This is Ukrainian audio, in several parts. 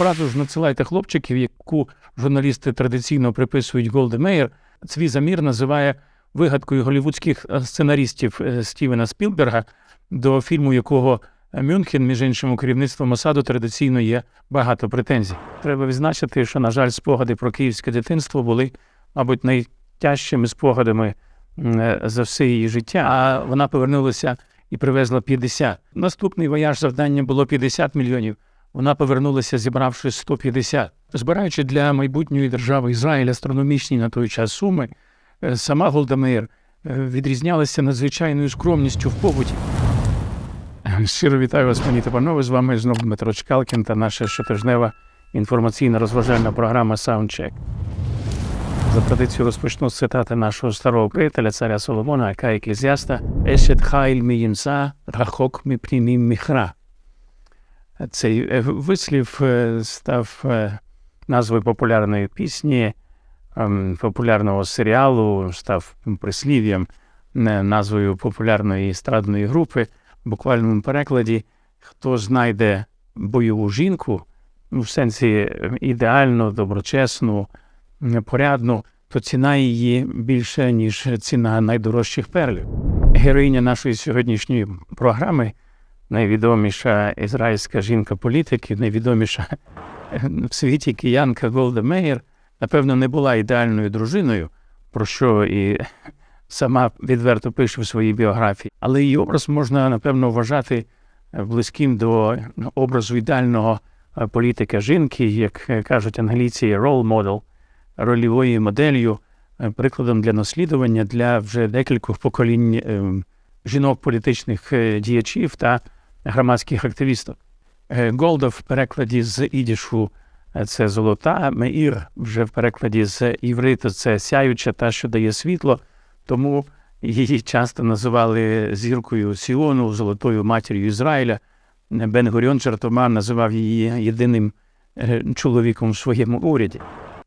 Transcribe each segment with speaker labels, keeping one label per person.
Speaker 1: фразу ж надсилайте хлопчиків, яку журналісти традиційно приписують Голди Меєр, свій замір називає вигадкою голівудських е, сценаристів е, Стівена Спілберга, до фільму якого Мюнхен, між іншим, у керівництво Мосаду традиційно є багато претензій. Треба відзначити, що, на жаль, спогади про київське дитинство були, мабуть, найтяжчими спогадами е, за все її життя. А вона повернулася і привезла 50. Наступний вояж завдання було 50 мільйонів. Вона повернулася, зібравши 150. Збираючи для майбутньої держави Ізраїль астрономічні на той час суми, е, сама Голдамейр е, відрізнялася надзвичайною скромністю в побуті. Щиро вітаю вас, пані та панове. З вами знову Дмитро Чкалкін та наша щотижнева інформаційна розважальна програма Soundcheck. За традицією розпочну з цитати нашого старого приятеля, царя Соломона, яка еклезіаста Ешет хайль мі їнса, рахок мі прімім міхра. Цей е, вислів е, став е, назвою популярної пісні, ем, популярного серіалу, став прислів'ям, назвою популярної естрадної групи. В буквальному перекладі, хто знайде бойову жінку, в сенсі е, ідеальну, доброчесну, порядну, то ціна її більше, ніж ціна найдорожчих перлів. Героїня нашої сьогоднішньої програми, найвідоміша ізраїльська жінка політики, найвідоміша в світі киянка Голда Меєр, напевно, не була ідеальною дружиною, про що і сама відверто пише в своїй біографії, але її образ можна, напевно, вважати близьким до образу ідеального е, політика жінки, як е, кажуть англійці, role model, рольовою моделлю, е, прикладом для наслідування для вже декількох поколінь е, жінок політичних е, діячів та громадських активісток. Е, Голда в перекладі з ідішу е, це золота, меїр вже в перекладі з івриту це сяюча та, що дає світло. Тому її часто називали зіркою Сіону, золотою матір'ю Ізраїля. Бен Гуріон Чартоман називав її єдиним е, чоловіком в своєму уряді.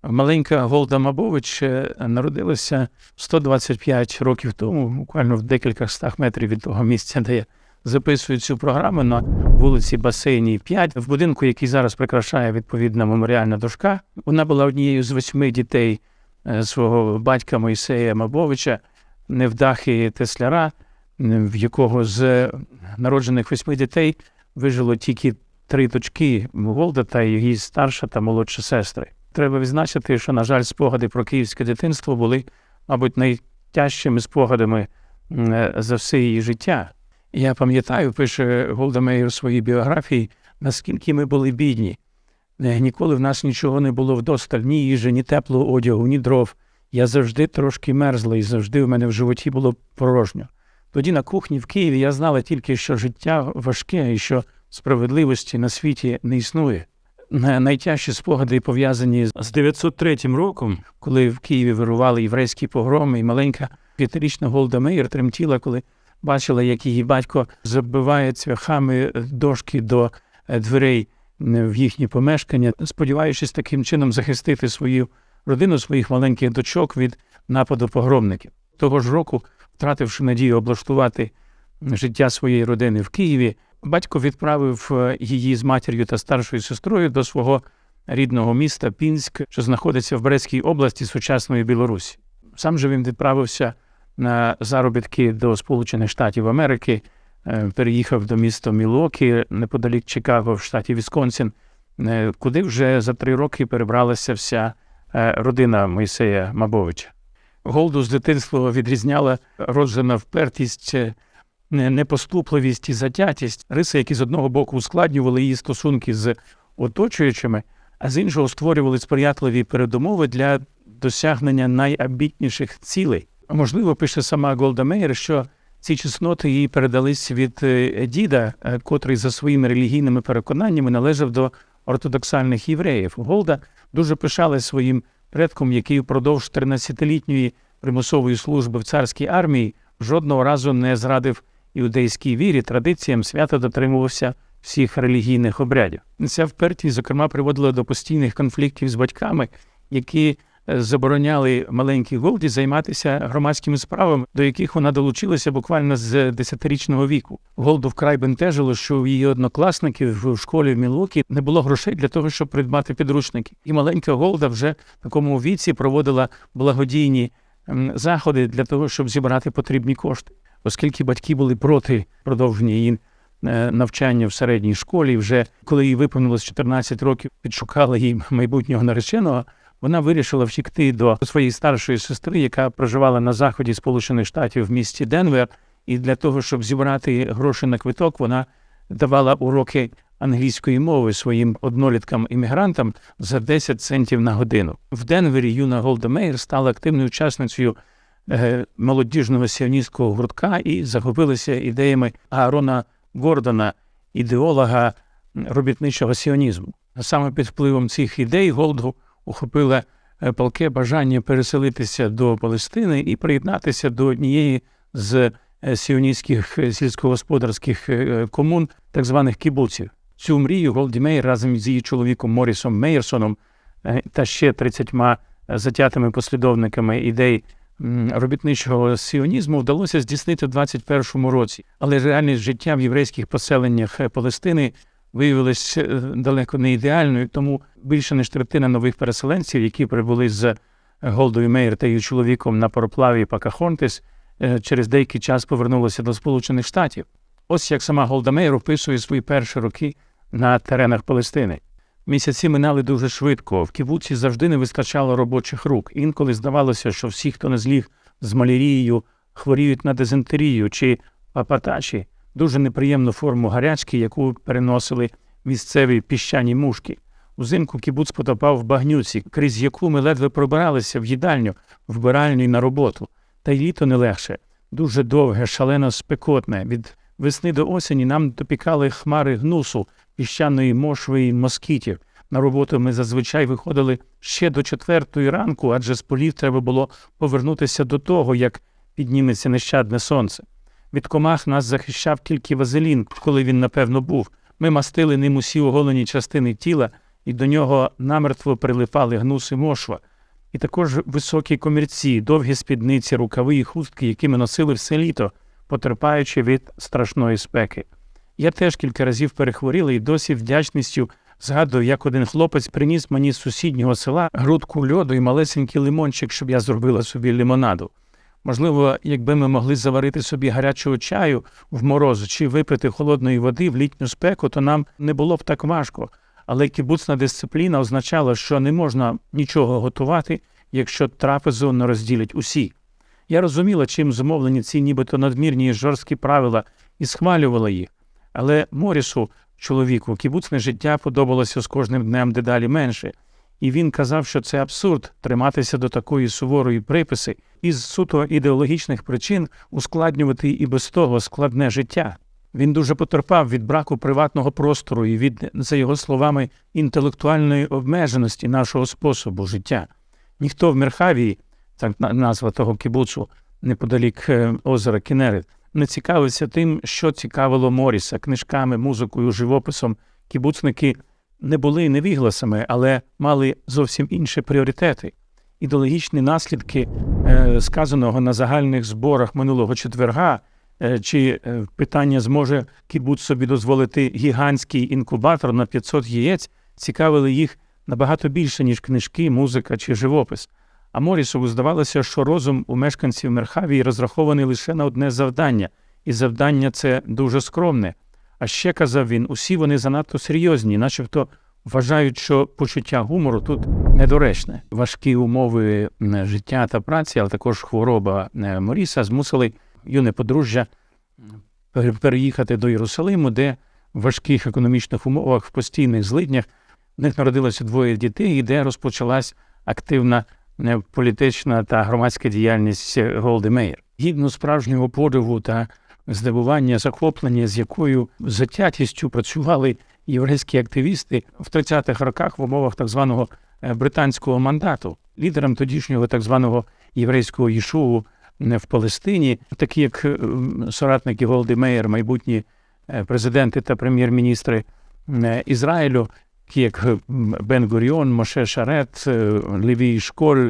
Speaker 1: Маленька Голда Мабович е, народилася 125 років тому, буквально в декілька стах метрів від того місця, де записую цю програму на вулиці Басейній 5, в будинку, який зараз прикрашає відповідна меморіальна дошка. Вона була однією з восьми дітей е, свого батька Мойсея Мабовича, невдахи Тесляра, в якого з народжених восьми дітей вижило тільки три дочки Голда та її старша та молодша сестри. Треба відзначити, що, на жаль, спогади про київське дитинство були, мабуть, найтяжчими спогадами е, за все її життя. Я пам'ятаю, пише Голда Меїр у своїй біографії, наскільки ми були бідні. Е, Ніколи в нас нічого не було вдосталь, ні їжі, ні теплого одягу, ні дров. Я завжди трошки мерзла, і завжди в мене в животі було порожньо. Тоді на кухні в Києві я знала тільки, що життя важке і що справедливості на світі не існує. Найтяжчі спогади пов'язані з 903 роком, коли в Києві вирували єврейські погроми, і маленька п'ятирічна Голда Меїр тремтіла, коли бачила, як її батько забиває цвяхами дошки до е, дверей е, в їхні помешкання, сподіваючись таким чином захистити свою родину, своїх маленьких дочок від нападу погромників. Того ж року, втративши надію облаштувати життя своєї родини в Києві, батько відправив е, її з матір'ю та старшою сестрою до свого рідного міста Пінськ, що знаходиться в Брестській області сучасної Білорусі. Сам же він відправився на заробітки до Сполучених Штатів Америки, е, переїхав до міста Мілокі неподалік Чикаго в штаті Вісконсін, е, куди вже за три роки перебралася вся е, родина Мойсея Мабовича. Голду з дитинства відрізняла роджена впертість, непоступливість і затятість, риси, які з одного боку ускладнювали її стосунки з оточуючими, а з іншого створювали сприятливі передумови для досягнення найамбітніших цілей. Можливо, пише сама Голда Меєр, що ці чесноти їй передались від е, діда, е, котрий за своїми релігійними переконаннями належав до ортодоксальних євреїв. Голда дуже пишалась своїм предком, який впродовж 13-літньої примусової служби в царській армії жодного разу не зрадив іудейській вірі, традиціям свято дотримувався всіх релігійних обрядів. Ця впертість, зокрема, приводила до постійних конфліктів з батьками, які забороняли маленькій Голді займатися громадськими справами, до яких вона долучилася буквально з 10-річного віку. Голду вкрай бентежило, що у її однокласників в школі в Мілокі не було грошей для того, щоб придбати підручники. І маленька Голда вже в такому віці проводила благодійні заходи для того, щоб зібрати потрібні кошти, оскільки батьки були проти продовження її е, навчання в середній школі. Вже коли їй виповнилось 14 років, підшукали їй майбутнього нареченого. Вона вирішила втікти до своєї старшої сестри, яка проживала на заході Сполучених Штатів в місті Денвер. І для того, щоб зібрати гроші на квиток, вона давала уроки англійської мови своїм одноліткам-іммігрантам за 10 центів на годину. В Денвері юна Голда Меєр стала активною учасницею е, молодіжного сіоністського гуртка і захопилася ідеями Аарона Гордона, ідеолога робітничого сіонізму. Саме під впливом цих ідей Голду ухопила е, палке бажання переселитися до Палестини і приєднатися до однієї з е, сіоністських е, сільськогосподарських комун, так званих кібуців. Цю мрію Голді разом з її чоловіком Морісом Мейерсоном та ще 30 затятими послідовниками ідей робітничого сіонізму вдалося здійснити в 21 році. Але реальність життя в єврейських поселеннях Палестини виявилась е, далеко не ідеальною, тому більше ніж третина нових переселенців, які прибули з Голдою Мейер та її чоловіком на пароплаві Пакахонтес, е, через деякий час повернулися до Сполучених Штатів. Ось як сама Голда Мейер описує свої перші роки на теренах Палестини. Місяці минали дуже швидко. В кібуці завжди не вистачало робочих рук. Інколи здавалося, що всі, хто не зліг з малярією, хворіють на дизентерію чи папатачі, дуже неприємну форму гарячки, яку переносили місцеві піщані мушки. Узимку кібуц потопав в багнюці, крізь яку ми ледве пробиралися в їдальню, вбиральню й на роботу. Та й літо не легше. Дуже довге, шалено спекотне. Від весни до осені нам допікали хмари гнусу, піщаної мошви і москітів. На роботу ми зазвичай виходили ще до четвертої ранку, адже з полів треба було повернутися до того, як підніметься нещадне сонце. Від комах нас захищав тільки вазелін, коли він, напевно, був. Ми мастили ним усі оголені частини тіла, і до нього намертво прилипали гнус і мошва. І також високі комірці, довгі спідниці, рукави і хустки, які ми носили все літо, потерпаючи від страшної спеки. Я теж кілька разів перехворіла і досі вдячністю згадую, як один хлопець приніс мені з сусіднього села грудку льоду і малесенький лимончик, щоб я зробила собі лимонаду. Можливо, якби ми могли заварити собі гарячого чаю в мороз чи випити холодної води в літню спеку, то нам не було б так важко. Але кібуцна дисципліна означала, що не можна нічого готувати, якщо трапезу не розділять усі. Я розуміла, чим зумовлені ці нібито надмірні і жорсткі правила, і схвалювала їх. Але Морісу, чоловіку, кібуцне життя подобалося з кожним днем дедалі менше, і він казав, що це абсурд триматися до такої суворої приписи і з суто ідеологічних причин ускладнювати і без того складне життя. Він дуже потерпав від браку приватного простору і від, за його словами, інтелектуальної обмеженості нашого способу життя. Ніхто в Мерхавії, так назва того кібуцу, неподалік е, озера Кенерет, не цікавився тим, що цікавило Моріса, книжками, музикою, живописом. Кібуцники не були невігласами, але мали зовсім інші пріоритети. Ідеологічні наслідки е, сказаного на загальних зборах минулого четверга, е, чи е, питання зможе кібуц собі дозволити гігантський інкубатор на 500 яєць, цікавили їх набагато більше, ніж книжки, музика чи живопис. А Морісову здавалося, що розум у мешканців Мерхавії розрахований лише на одне завдання, і завдання це дуже скромне. А ще казав він, усі вони занадто серйозні, начебто вважають, що почуття гумору тут недоречне. Важкі умови життя та праці, але також хвороба е, Моріса змусили юне подружжя переїхати до Єрусалиму, де в важких економічних умовах, в постійних злиднях в них народилося двоє дітей, і де розпочалась активна е, політична та громадська діяльність е, Голди Меєр. Гідно справжнього подиву та здивування, захоплення, з якою затятістю працювали єврейські активісти в 30-х роках в умовах так званого е, британського мандату. Лідером тодішнього так званого єврейського Єшуву е, в Палестині, такі як е, соратники Голди Меєр, майбутні е, президенти та прем'єр-міністри Ізраїлю, такі як Бен Гуріон, Моше Шарет, е, Школь,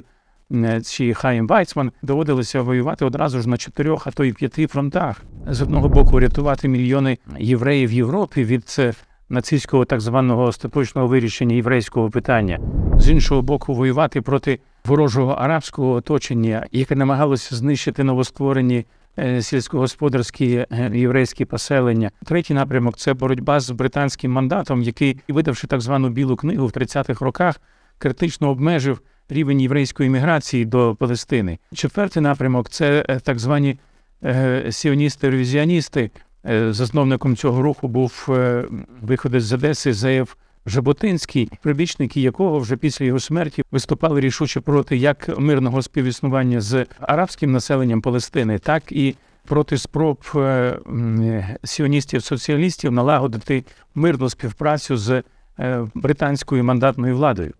Speaker 1: чи Хаїм Вайцман доводилося воювати одразу ж на чотирьох, а то й п'яти фронтах. З одного боку, рятувати мільйони євреїв в Європі від е, нацистського так званого остаточного вирішення єврейського питання, з іншого боку, воювати проти ворожого арабського оточення, яке намагалося знищити новостворені е, сільськогосподарські е, єврейські поселення. Третій напрямок це боротьба з британським мандатом, який, видавши так звану білу книгу в 30-х роках, критично обмежив рівень єврейської міграції до Палестини. Четвертий напрямок це е, так звані е, сіоністи-ревізіоністи. Е, Засновником цього руху був виходець з Одеси Зеєв Жаботинський, прибічники якого вже після його смерті виступали рішуче проти як мирного співіснування з арабським населенням Палестини, так і проти спроб сіоністів-соціалістів налагодити мирну співпрацю з британською мандатною владою.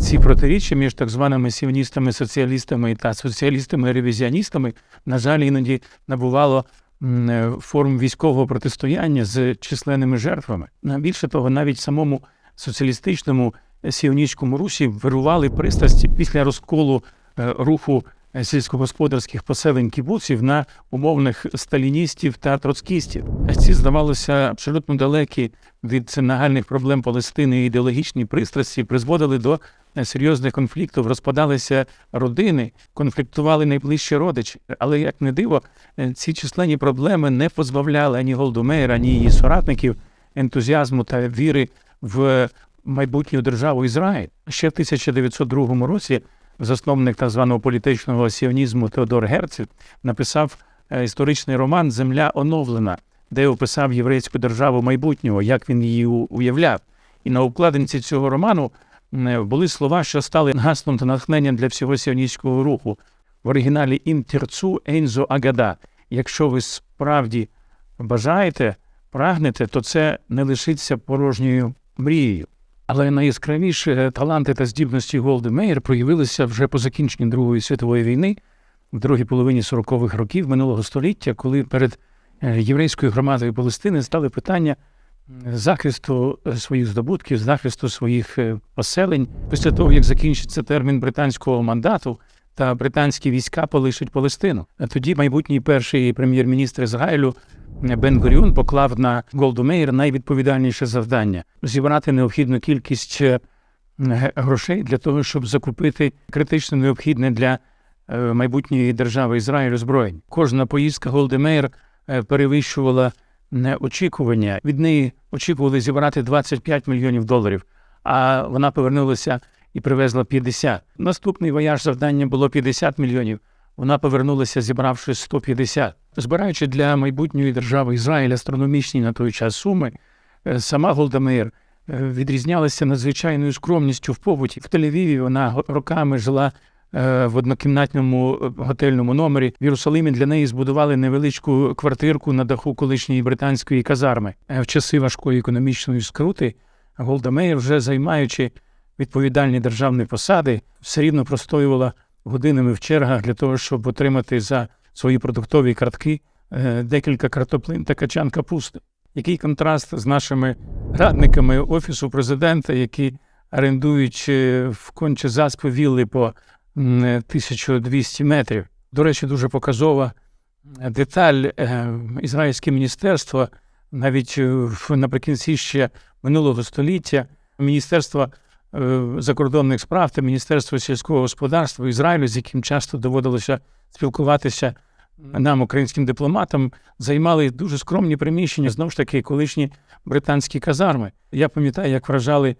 Speaker 1: Ці протиріччя між так званими сіоністами, соціалістами та соціалістами-ревізіоністами, на жаль, іноді набувало е, форм військового протистояння з численними жертвами. Більше того, навіть самому соціалістичному сіоністському русі вирували пристрасті після розколу е, руху е, сільськогосподарських поселень кібуців на умовних сталіністів та троцкістів. Ці здавалося абсолютно далекі від нагальних проблем Палестини і ідеологічні пристрасті призводили до серйозних конфліктів, розпадалися родини, конфліктували найближчі родичі. Але як не диво, ці численні проблеми не позбавляли ані Голдомейра, ані її соратників ентузіазму та віри в майбутню державу Ізраїль. Ще в 1902 році засновник так званого політичного сіонізму Теодор Герцель написав е, історичний роман Земля оновлена, де описав єврейську державу майбутнього, як він її уявляв. І на обкладинці цього роману були слова, що стали гаслом та натхненням для всього сіоністського руху. В оригіналі «Ім терцу ейнзо агада. Якщо ви справді бажаєте, прагнете, то це не лишиться порожньою мрією. Але найяскравіші таланти та здібності Голди Меєр проявилися вже по закінченні Другої світової війни в другій половині 40-х років минулого століття, коли перед е, єврейською громадою Палестини стали питання захисту е, своїх здобутків, захисту своїх е, поселень після того, як закінчиться термін британського мандату. Та британські війська полишать Палестину. А тоді майбутній перший прем'єр-міністр Ізраїлю Бен Гуріон поклав на Голду Меєр найвідповідальніше завдання зібрати необхідну кількість е, грошей для того, щоб закупити критично необхідне для е, майбутньої держави Ізраїль озброєнь. Кожна поїздка Голди Меєр е, перевищувала очікування. Від неї очікували зібрати 25 мільйонів доларів, а вона повернулася і привезла 50. Наступний вояж завдання було 50 мільйонів. Вона повернулася, зібравши 150. Збираючи для майбутньої держави Ізраїль астрономічні на той час суми, е, сама Голдамер е, відрізнялася надзвичайною скромністю в побуті. В Тель-Авіві вона роками жила е, в однокімнатному готельному номері. В Єрусалимі для неї збудували невеличку квартирку на даху колишньої британської казарми. В часи важкої економічної скрути Голдамейр, вже займаючи відповідальні державні посади, все рівно простоювала годинами в чергах для того, щоб отримати за свої продуктові картки е, декілька картоплин та качан капусти. Який контраст з нашими радниками офісу президента, які орендують е, в конче заспи вілли по м, е, 1200 метрів. До речі, дуже показова деталь ізраїльське міністерство навіть наприкінці ще минулого століття Міністерство закордонних справ та Міністерство сільського господарства Ізраїлю, з яким часто доводилося спілкуватися нам, українським дипломатам, займали дуже скромні приміщення, знову ж таки, колишні британські казарми. Я пам'ятаю, як вражали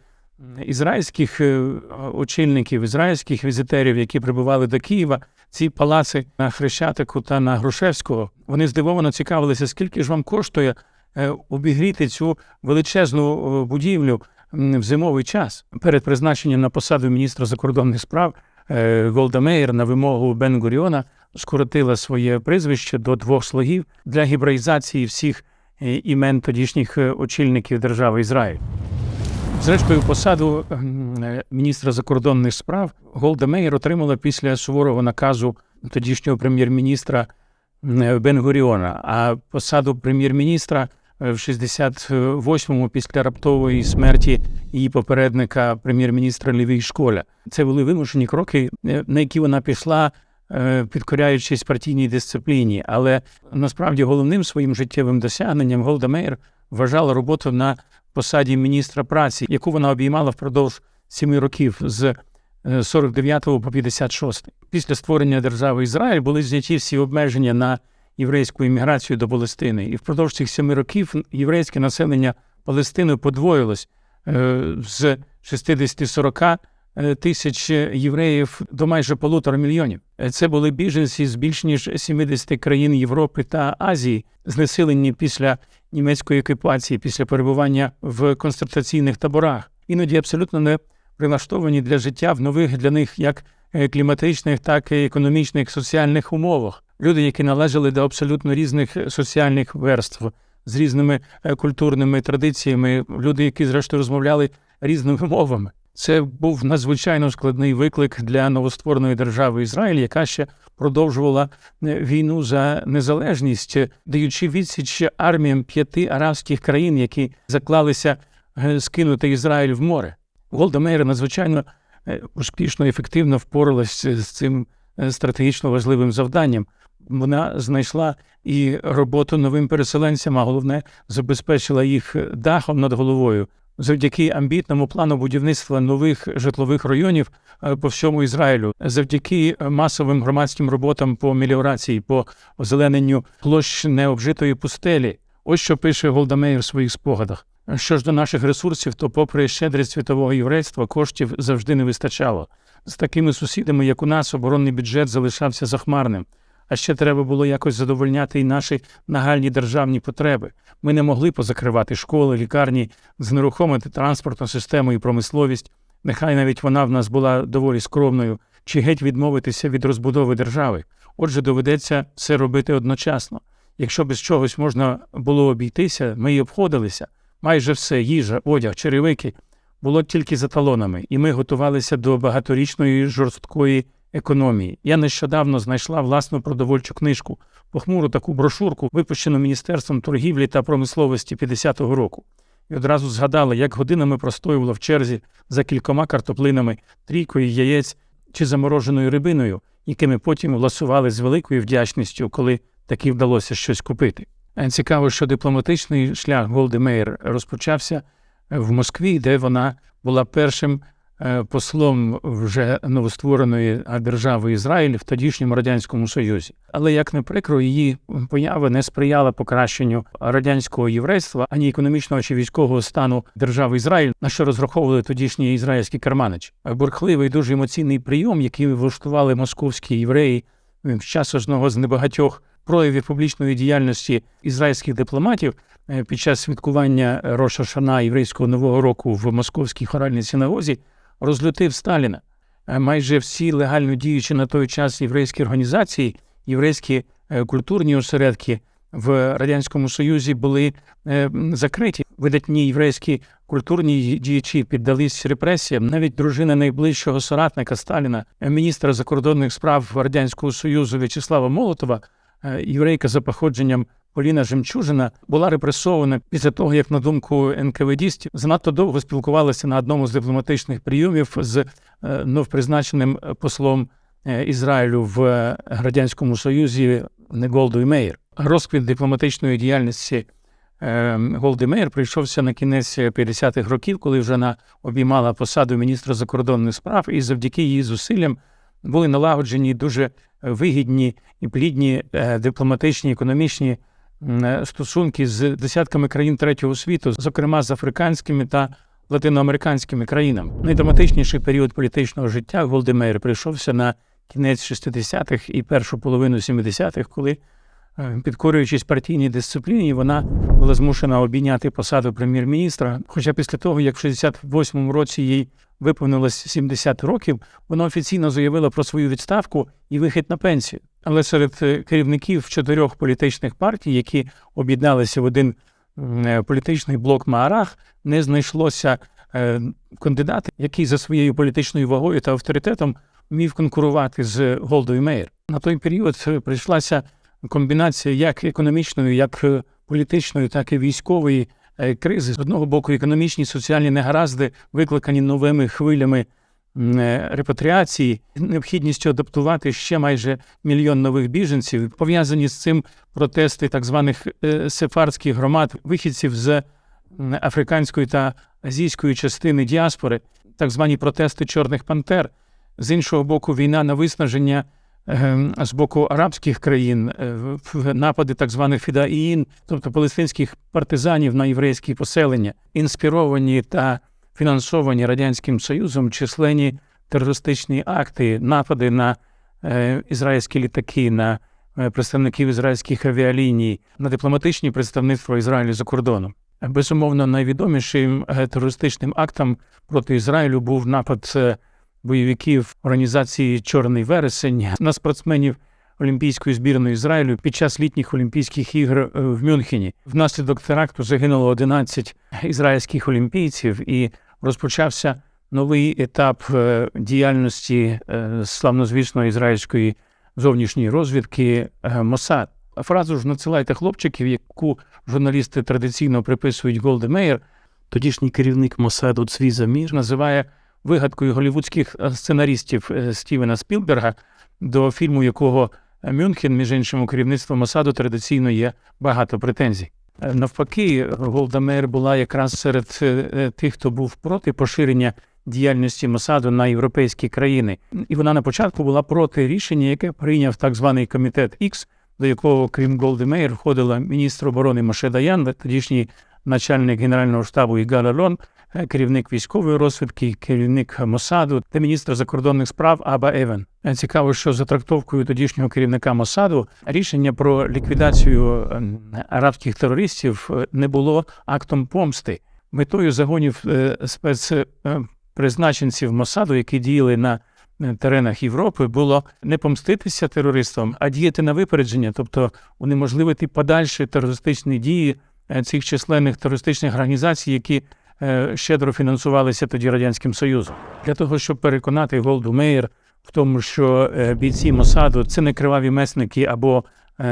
Speaker 1: ізраїльських е, очільників, ізраїльських візитерів, які прибували до Києва, ці палаци на Хрещатику та на Грушевського. Вони здивовано цікавилися, скільки ж вам коштує е, обігріти цю величезну е, будівлю в зимовий час. Перед призначенням на посаду міністра закордонних справ е, Голда Меєр на вимогу Бен Гуріона скоротила своє прізвище до двох слогів для гібраїзації всіх е, імен тодішніх е, очільників держави Ізраїль. Зрештою, посаду е, міністра закордонних справ Голда отримала після суворого наказу тодішнього прем'єр-міністра Бен Гуріона, а посаду прем'єр-міністра е, в 68-му після раптової смерті її попередника, прем'єр-міністра Лівій Школя. Це були вимушені кроки, е, на які вона пішла, е, підкоряючись партійній дисципліні. Але насправді головним своїм життєвим досягненням Голда Меїр вважала роботу на посаді міністра праці, яку вона обіймала впродовж семи років з е, 49 по 56. Після створення держави Ізраїль були зняті всі обмеження на єврейську імміграцію до Палестини. І впродовж цих семи років єврейське населення Палестини подвоїлось е, з 60-40 е, тисяч євреїв до майже полутора мільйонів. Е, Це були біженці з більш ніж 70 країн Європи та Азії, знесилені після німецької окупації, після перебування в концентраційних таборах, іноді абсолютно не прилаштовані для життя в нових для них як кліматичних, так і економічних соціальних умовах. Люди, які належали до абсолютно різних соціальних верств з різними е, культурними традиціями, люди, які зрештою розмовляли різними мовами. Це був надзвичайно складний виклик для новоствореної держави Ізраїль, яка ще продовжувала е, війну за незалежність, е, даючи відсіч арміям п'яти арабських країн, які заклалися е, скинути Ізраїль в море. Голда надзвичайно е, успішно і ефективно впоралась з цим е, стратегічно важливим завданням. Вона знайшла і роботу новим переселенцям, а головне, забезпечила їх дахом над головою. Завдяки амбітному плану будівництва нових житлових районів е, по всьому Ізраїлю, завдяки масовим громадським роботам по меліорації, по озелененню площ необжитої пустелі. Ось що пише Голдамейр в своїх спогадах. Що ж до наших ресурсів, то, попри щедрість світового єврейства, коштів завжди не вистачало. З такими сусідами, як у нас, оборонний бюджет залишався захмарним. А ще треба було якось задовольняти і наші нагальні державні потреби. Ми не могли позакривати школи, лікарні, знерухомити транспортну систему і промисловість. Нехай навіть вона в нас була доволі скромною, чи геть відмовитися від розбудови держави. Отже, доведеться все робити одночасно. Якщо без чогось можна було обійтися, ми й обходилися. Майже все їжа, одяг, черевики було тільки за талонами, і ми готувалися до багаторічної жорсткої економії. Я нещодавно знайшла власну продовольчу книжку, похмуру таку брошурку, випущену Міністерством торгівлі та промисловості 50-го року. І одразу згадала, як годинами простоювала в черзі за кількома картоплинами, трійкою яєць чи замороженою рибиною, якими потім ласували з великою вдячністю, коли таки вдалося щось купити. Е, Цікаво, що дипломатичний шлях Голди Меїр розпочався е, в Москві, де вона була першим послом вже новоствореної е, держави Ізраїль в тодішньому радянському союзі. Але як не прикро, її поява не сприяла покращенню радянського єврейства ані економічного чи військового стану держави Ізраїль, на що розраховували тодішні ізраїльські карманичі. Бурхливий, дуже емоційний прийом, який влаштували московські євреї е, в час одного з небагатьох проявів публічної діяльності ізраїльських дипломатів е, під час святкування Роша єврейського нового року в московській хоральній синагозі розлютив Сталіна. Е, Майже всі легально діючі на той час єврейські організації, єврейські е, культурні осередки в радянському союзі були е, закриті. Видатні єврейські культурні діячі піддались репресіям. Навіть дружина найближчого соратника Сталіна, міністра закордонних справ Радянського Союзу В'ячеслава Молотова, єврейка за походженням Поліна Жемчужина, була репресована після того, як, на думку НКВДістів, занадто довго спілкувалася на одному з дипломатичних прийомів з е, новопризначеним послом е, Ізраїлю в Радянському Союзі Голдою Меєр. Розквіт дипломатичної діяльності е, Голди Меєр прийшовся на кінець 50-х років, коли вже вона обіймала посаду міністра закордонних справ, і завдяки її зусиллям були налагоджені дуже вигідні і плідні дипломатичні, економічні стосунки з десятками країн третього світу, зокрема з африканськими та латиноамериканськими країнами. Найдраматичніший період політичного життя Голди Меїр прийшовся на кінець 60-х і першу половину 70-х, коли Е, Підкорюючись партійній дисципліні, вона була змушена обійняти посаду прем'єр-міністра. Хоча після того, як в 68-му році їй виповнилось 70 років, вона офіційно заявила про свою відставку і вихід на пенсію. Але серед е, керівників чотирьох політичних партій, які об'єдналися в один е, політичний блок Маарах, не знайшлося е, кандидата, який за своєю політичною вагою та авторитетом міг конкурувати з Голдою Меєр. На той період прийшлася комбінація як економічної, як політичної, так і військової кризи. З одного боку, економічні соціальні негаразди, викликані новими хвилями репатріації, необхідністю адаптувати ще майже мільйон нових біженців. Пов'язані з цим протести так званих е, сефардських громад, вихідців з африканської та азійської частини діаспори, так звані протести Чорних Пантер. З іншого боку, війна на виснаження е, з боку арабських країн, е, напади так званих фідаїн, тобто палестинських партизанів на єврейські поселення, інспіровані та фінансовані Радянським Союзом численні терористичні акти, напади на е, ізраїльські літаки, на е, представників ізраїльських авіаліній, на дипломатичні представництва Ізраїлю за кордоном. Безумовно, найвідомішим е, терористичним актом проти Ізраїлю був напад бойовиків організації Чорний вересень на спортсменів Олімпійської збірної Ізраїлю під час літніх Олімпійських ігор в Мюнхені. Внаслідок теракту загинуло 11 ізраїльських олімпійців і розпочався новий етап е, діяльності е, славнозвісної ізраїльської зовнішньої розвідки е, Мосад. Фразу ж надсилайте хлопчиків, яку журналісти традиційно приписують Голди Меєр, тодішній керівник Мосаду Цві Замір називає вигадкою голівудських сценарістів е, Стівена Спілберга, до фільму якого Мюнхен, між іншим, у керівництво Мосаду традиційно є багато претензій. Е, Навпаки, Голда Меєр була якраз серед е, е, тих, хто був проти поширення діяльності Мосаду на європейські країни. І вона на початку була проти рішення, яке прийняв так званий комітет Ікс, до якого, крім Голди входила міністр оборони Маше Даян, тодішній начальник генерального штабу Ігар Алон, е, керівник військової розвідки, керівник Мосаду та міністр закордонних справ Аба Евен. Е, Цікаво, що за трактовкою тодішнього керівника Мосаду рішення про ліквідацію ем, арабських терористів е, не було актом помсти. Метою загонів спецпризначенців Мосаду, які діяли на теренах Європи, було не помститися терористам, а діяти на випередження, тобто унеможливити подальші терористичні дії цих численних терористичних організацій, які е, щедро фінансувалися тоді Радянським Союзом. Для того, щоб переконати Голду Меєр в тому, що е, бійці Мосаду це не криваві месники або е,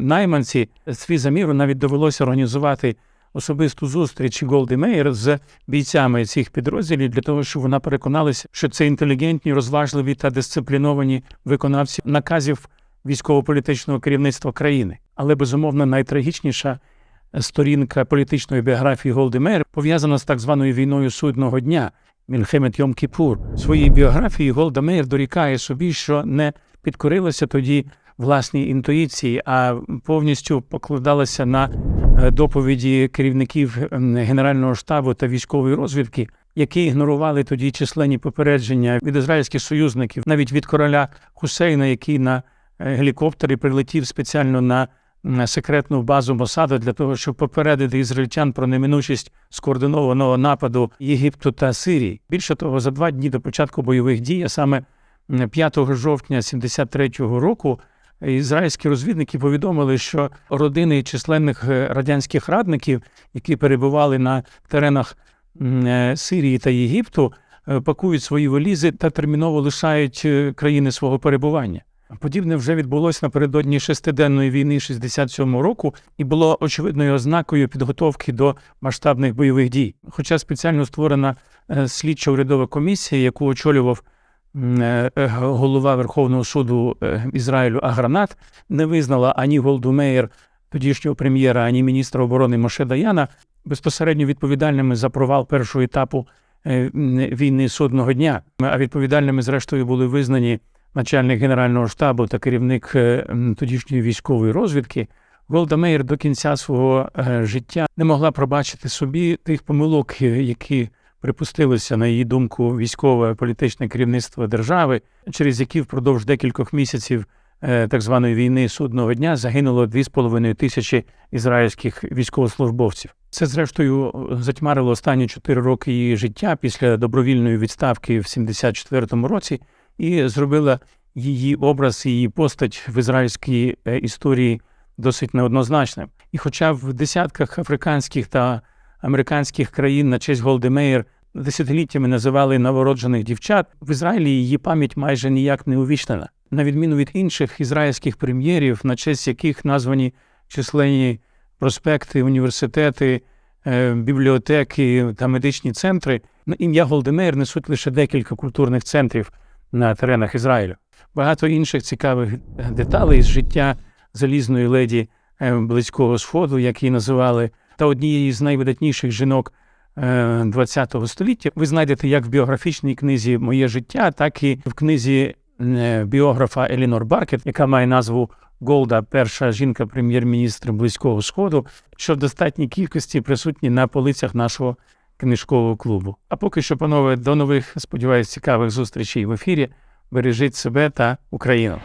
Speaker 1: найманці, свій заміру навіть довелося організувати особисту зустріч Голди Меєр з бійцями цих підрозділів для того, щоб вона переконалася, що це інтелігентні, розважливі та дисципліновані виконавці наказів військово-політичного керівництва країни. Але безумовно найтрагічніша сторінка політичної біографії Голди Меєр пов'язана з так званою війною судного дня. Мільхемет Йом Кіпур. Своїй біографії Голда дорікає собі, що не підкорилася тоді власній інтуїції, а повністю покладалася на е, доповіді керівників Генерального штабу та військової розвідки, які ігнорували тоді численні попередження від ізраїльських союзників, навіть від короля Хусейна, який на е, гелікоптері прилетів спеціально на секретну базу Мосаду для того, щоб попередити ізраїльтян про неминучість скоординованого нападу Єгипту та Сирії. Більше того, за два дні до початку бойових дій, а саме 5 жовтня 73-го року, ізраїльські розвідники повідомили, що родини численних е, радянських радників, які перебували на теренах е, Сирії та Єгипту, е, пакують свої валізи та терміново лишають країни свого перебування. Подібне вже відбулося напередодні шестиденної війни 67 року і було очевидною ознакою підготовки до масштабних бойових дій. Хоча спеціально створена е, слідча урядова комісія, яку очолював е, е, голова Верховного суду Ізраїлю Агранат, не визнала ані Голду Меєр, тодішнього прем'єра, ані міністра оборони Моше Даяна безпосередньо відповідальними за провал першого етапу війни судного дня. А відповідальними, зрештою, були визнані начальник Генерального штабу та керівник е, тодішньої військової розвідки, Голда Меєр до кінця свого е, життя не могла пробачити собі тих помилок, е, які припустилося, на її думку, військове політичне керівництво держави, через які впродовж декількох місяців так званої війни судного дня загинуло 2,5 тисячі ізраїльських військовослужбовців. Це, зрештою, затьмарило останні чотири роки її життя після добровільної відставки в 74-му році і зробила її образ, її постать в ізраїльській е, історії досить неоднозначним. І хоча в десятках африканських та американських країн на честь Голди Меєр десятиліттями називали новороджених дівчат, в Ізраїлі її пам'ять майже ніяк не увічнена. На відміну від інших ізраїльських прем'єрів, на честь яких названі численні проспекти, університети, е, бібліотеки та медичні центри. На ім'я Голдемейр несуть лише декілька культурних центрів на теренах Ізраїлю. Багато інших цікавих деталей з життя залізної леді е, Близького Сходу, як її називали, та однієї з найвидатніших жінок ХХ століття. Ви знайдете як в біографічній книзі Моє життя, так і в книзі е, біографа Елінор Баркет, яка має назву Голда, перша жінка прем'єр-міністра Близького Сходу, що в достатній кількості присутні на полицях нашого книжкового клубу. А поки що, панове, до нових, сподіваюсь, цікавих зустрічей в ефірі. Бережіть себе та Україну.